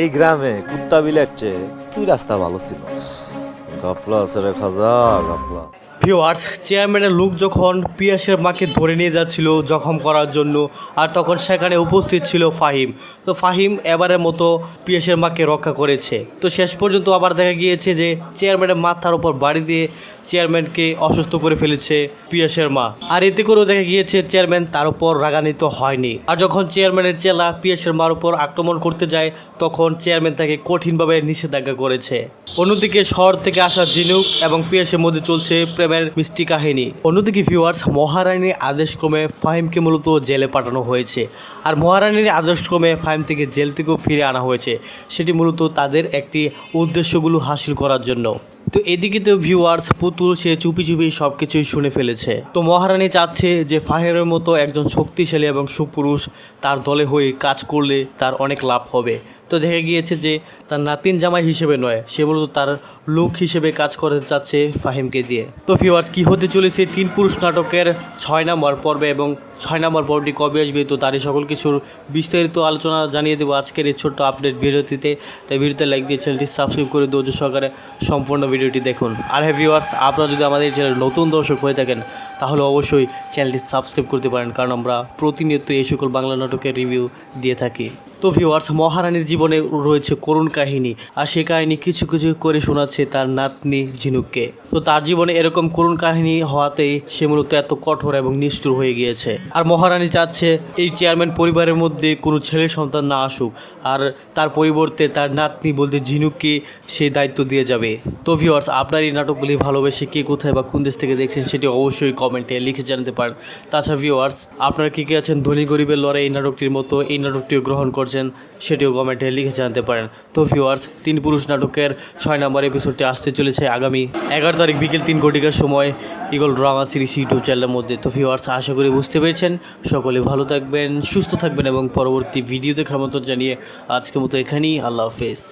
এই গ্রামে কুত্তা বিলের চেয়ে তুই রাস্তা ভালো ছিল গাপলা আছে রে খাজা গাপলা। ভিওয়ার্স চেয়ারম্যানের লোক যখন পিয়াসের মাকে ধরে নিয়ে যাচ্ছিল জখম করার জন্য, আর তখন সেখানে উপস্থিত ছিল ফাহিম। তো ফাহিম এবারের মতো পিয়াসের মাকে রক্ষা করেছে। তো শেষ পর্যন্ত আবার দেখা গিয়েছে যে চেয়ারম্যানের মাথার উপর বাড়ি দিয়ে চেয়ারম্যানকে অসুস্থ করে ফেলেছে পিয়াসের মা। আর এতে করেও দেখা গিয়েছে চেয়ারম্যান তার উপর রাগান্বিত হয়নি। আর যখন চেয়ারম্যানের চেলা পিয়াসের মার উপর আক্রমণ করতে যায়, তখন চেয়ারম্যান তাকে কঠিনভাবে নিষেধাজ্ঞা করেছে। অন্যদিকে শহর থেকে আসা জিনুক এবং পিয়াসের মধ্যে চলছে প্রেমের মিষ্টি কাহিনী। অন্যদিকে ভিউয়ার্স মহারানীর আদেশক্রমে ফাহিমকে মূলত জেলে পাঠানো হয়েছে। আর মহারানীর আদেশক্রমে ফাহিম থেকে জেল থেকেও ফিরে আনা হয়েছে। সেটি মূলত তাদের একটি উদ্দেশ্যগুলো হাসিল করার জন্য। তো এদিকে তো ভিউয়ার্স পুতুল সে চুপি চুপি সব কিছুই শুনে ফেলেছে। তো মহারানী চাচ্ছে যে ফাহিমের মতো একজন শক্তিশালী এবং সুপুরুষ তার দলে হয়ে কাজ করলে তার অনেক লাভ হবে। তো দেখা গিয়েছে যে তার নাতিন জামাই হিসেবে নয়, সে মূলত তার লোক হিসেবে কাজ করতে চাচ্ছে ফাহিমকে দিয়ে। তো ভিউয়ার্স কি হতে চলেছে তিন পুরুষ নাটকের ছয় নম্বর পর্বে এবং ছয় নম্বর পর্বটি কবে আসবে তো তারই সকল কিছুর বিস্তারিত আলোচনা জানিয়ে দেবো আজকের এই ছোট্ট আপডেট ভিডিওটিতে। তাই ভিডিওতে লাইক দিয়ে চ্যানেলটি সাবস্ক্রাইব করে ধৈর্য সহকারে সম্পূর্ণ ভিডিওটি দেখুন। আর হ্যাঁ ভিউয়ার্স আপনারা যদি আমাদের চ্যানেল নতুন দর্শক হয়ে থাকেন, তাহলে অবশ্যই চ্যানেলটি সাবস্ক্রাইব করতে পারেন, কারণ আমরা প্রতিনিয়ত এই সকল বাংলা নাটকের রিভিউ দিয়ে থাকি। তো ভিউয়ার্স মহারানীর জীবনে রয়েছে করুণ কাহিনী। আর সে কাহিনী কিছু কিছু করে শোনাচ্ছে তার নাতনি ঝিনুককে। তো তার জীবনে এরকম করুণ কাহিনী হওয়াতেই সে মূলত এত কঠোর এবং নিষ্ঠুর হয়ে গিয়েছে। আর মহারানী চাচ্ছে এই চেয়ারম্যান পরিবারের মধ্যে কোনো ছেলে সন্তান না আসুক। আর তার পরিবর্তে তার নাতনি বলতে ঝিনুককে সেই দায়িত্ব দিয়ে যাবে। তো ভিউয়ার্স আপনার এই নাটকগুলি ভালোবেসে কে কোথায় বা কোন দেশ থেকে দেখছেন সেটি অবশ্যই কমেন্টে লিখে জানাতে পারেন। তাছাড়া ভিউয়ার্স আপনারা কে কে আছেন ধনী গরিবের লড়াই এই নাটকটির মতো, এই নাটকটিও গ্রহণ করছেন, সেটিও কমেন্টে লিখে জানতে পারেন। তো ভিউয়ার্স তিন পুরুষ নাটকের ছয় নম্বর এপিসোডটি আসতে চলেছে আগামী এগারো তারিখ বিকেল তিন কোটিকার সময় ইগল ড্রামা সিরিজ ইউটিউব চ্যানেলের মধ্যে। তো ভিউয়ার্স আশা করি বুঝতে পেরেছেন। সকলে ভালো থাকবেন, সুস্থ থাকবেন এবং পরবর্তী ভিডিও দেখার মতো জানিয়ে আজকের মতো এখানেই। আল্লাহ হাফেজ।